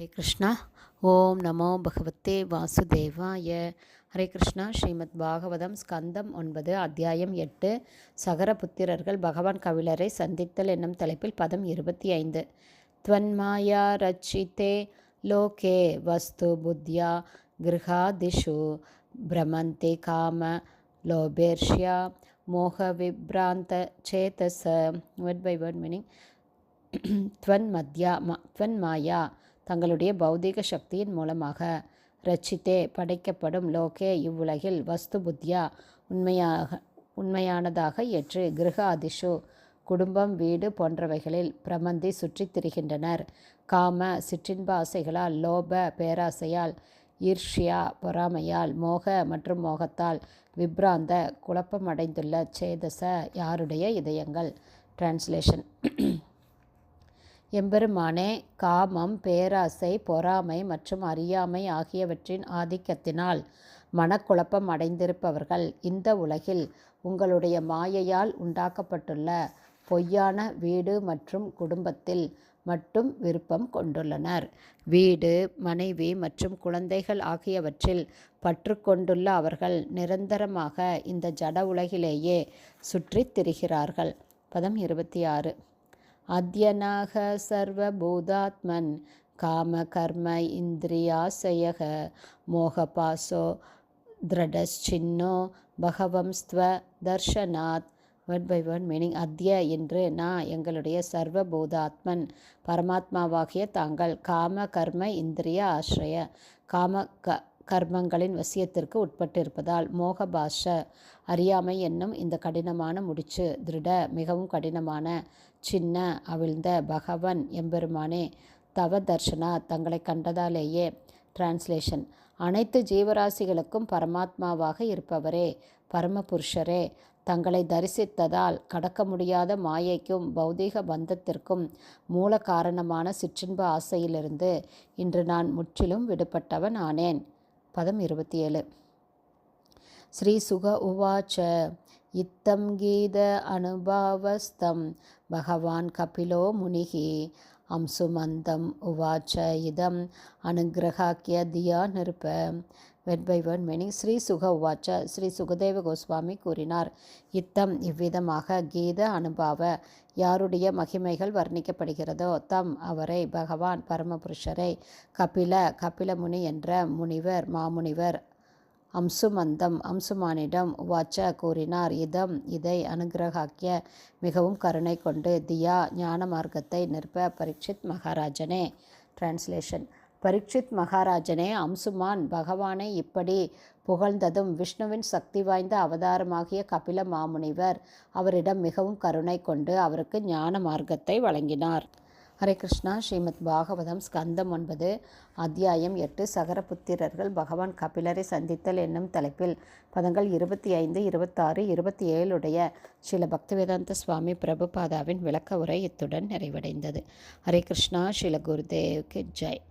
ஹரே கிருஷ்ணா ஓம் நமோ பகவத்தே வாசுதேவாய ஹரே கிருஷ்ணா ஸ்ரீமத் பாகவதம் ஸ்கந்தம் ஒன்பது அத்தியாயம் எட்டு சகர புத்திரர்கள் பகவான் கவிழரை சந்தித்தல் என்னும் தலைப்பில் பதம் இருபத்தி ஐந்து त्वन्माया रचिते लोके वस्तु बुद्ध्या गृहादिषु भ्रमन्ते काम लोभेर्ष्या मोहविभ्रान्तचेतस வேர்ட் பை வேர்ட் மீனிங் துவன் மத்யா ம துவன் மாயா தங்களுடைய பௌதீக சக்தியின் மூலமாக ரச்சித்தே படைக்கப்படும் லோகே இவ்வுலகில் வஸ்து புத்தியா உண்மையாக உண்மையானதாக ஏற்று கிரக அதிஷு குடும்பம் வீடு போன்றவைகளில் பிரமந்தி சுற்றித் திரிகின்றனர். காம சிற்றின்ப ஆசைகளால் லோப பேராசையால் ஈர்ஷ்யா பொறாமையால் மோக மற்றும் மோகத்தால் விப்ராந்த குழப்பமடைந்துள்ள சேதச யாருடைய இதயங்கள்? டிரான்ஸ்லேஷன் எம்பெருமானே காமம் பேராசை பொறாமை மற்றும் அறியாமை ஆகியவற்றின் ஆதிக்கத்தினால் மனக்குழப்பம் அடைந்திருப்பவர்கள் இந்த உலகில் உங்களுடைய மாயையால் உண்டாக்கப்பட்டுள்ள பொய்யான வீடு மற்றும் குடும்பத்தில் மட்டும் விருப்பம் கொண்டுள்ளனர். வீடு மனைவி மற்றும் குழந்தைகள் ஆகியவற்றில் பற்று கொண்டுள்ள அவர்கள் நிரந்தரமாக இந்த ஜட உலகிலேயே சுற்றித் திரிகிறார்கள். பதம் இருபத்தி ஆறு. அத்யனாக சர்வபூதாத்மன் காம கர்ம இந்திரியாசயக மோகபாசோ திரடச்சின்னோ பகவம்ஸ்துவ தர்ஷனாத். ஒன் பை ஒன் மீனிங் அத்ய என்று நான் எங்களுடைய சர்வபூதாத்மன் பரமாத்மாவாகிய தாங்கள் காம கர்ம இந்திரிய ஆசிரிய காம க கர்மங்களின் வசியத்திற்கு உட்பட்டிருப்பதால் மோகபாஷ அறியாமை என்னும் இந்த கடினமான முடிச்சு திருட மிகவும் கடினமான சின்ன அவிழ்ந்த பகவன் எம்பெருமானே தவ தர்ஷனா தங்களை கண்டதாலேயே டிரான்ஸ்லேஷன் அனைத்து ஜீவராசிகளுக்கும் பரமாத்மாவாக இருப்பவரே பரமபுருஷரே தங்களை தரிசித்ததால் கடக்க முடியாத மாயைக்கும் பௌதீக பந்தத்திற்கும் மூல காரணமான சிற்றின்ப ஆசையிலிருந்து இன்று நான் முற்றிலும் விடுபட்டவன் ஆனேன். பதம் இருபத்தி ஏழு ஸ்ரீ சுக உவாச்ச இத்தம் கீத அனுபாவஸ்தம். பகவான் கபிலோ முனிகி அம்சுமந்தம் உவாச்ச இதம். அனுகிரகாக்கிய தியா நிருப்ப word by word meaning Shri Shuka உவாச்ச ஸ்ரீ சுகதேவ கோஸ்வாமி கூறினார். இத்தம் இவ்விதமாக கீத அனுபாவ யாருடைய மகிமைகள் வர்ணிக்கப்படுகிறதோ தம் அவரை பகவான் பரமபுருஷரை கபில கபில முனி என்ற முனிவர் மாமுனிவர் அம்சுமந்தம் அம்சுமானிடம் வாச்ச கூறினார். இதம் இதை அனுகிரகாக்கிய மிகவும் கருணை கொண்டு தியா ஞான மார்க்கத்தை நிற்ப பரீட்சித் மகாராஜனே. டிரான்ஸ்லேஷன் பரீட்சித் மகாராஜனே அம்சுமான் பகவானை இப்படி புகழ்ந்ததும் விஷ்ணுவின் சக்தி வாய்ந்த அவதாரமாகிய கபில மாமுனிவர் அவரிடம் மிகவும் கருணை கொண்டு அவருக்கு ஞான மார்க்கத்தை வழங்கினார். ஹரே கிருஷ்ணா. ஸ்ரீமத் பாகவதம் ஸ்கந்தம் ஒன்பது அத்தியாயம் எட்டு. சகரபுத்திரர்கள் பகவான் கபிலரை சந்தித்தல் என்னும் தலைப்பில் பதங்கள் இருபத்தி ஐந்து இருபத்தாறு இருபத்தி ஏழுடைய ஸ்ரீல பக்திவேதாந்த சுவாமி பிரபுபாதாவின் விளக்க உரை இத்துடன் நிறைவடைந்தது. ஹரே கிருஷ்ணா. ஸ்ரீல குருதேவ்க்கு ஜெய்.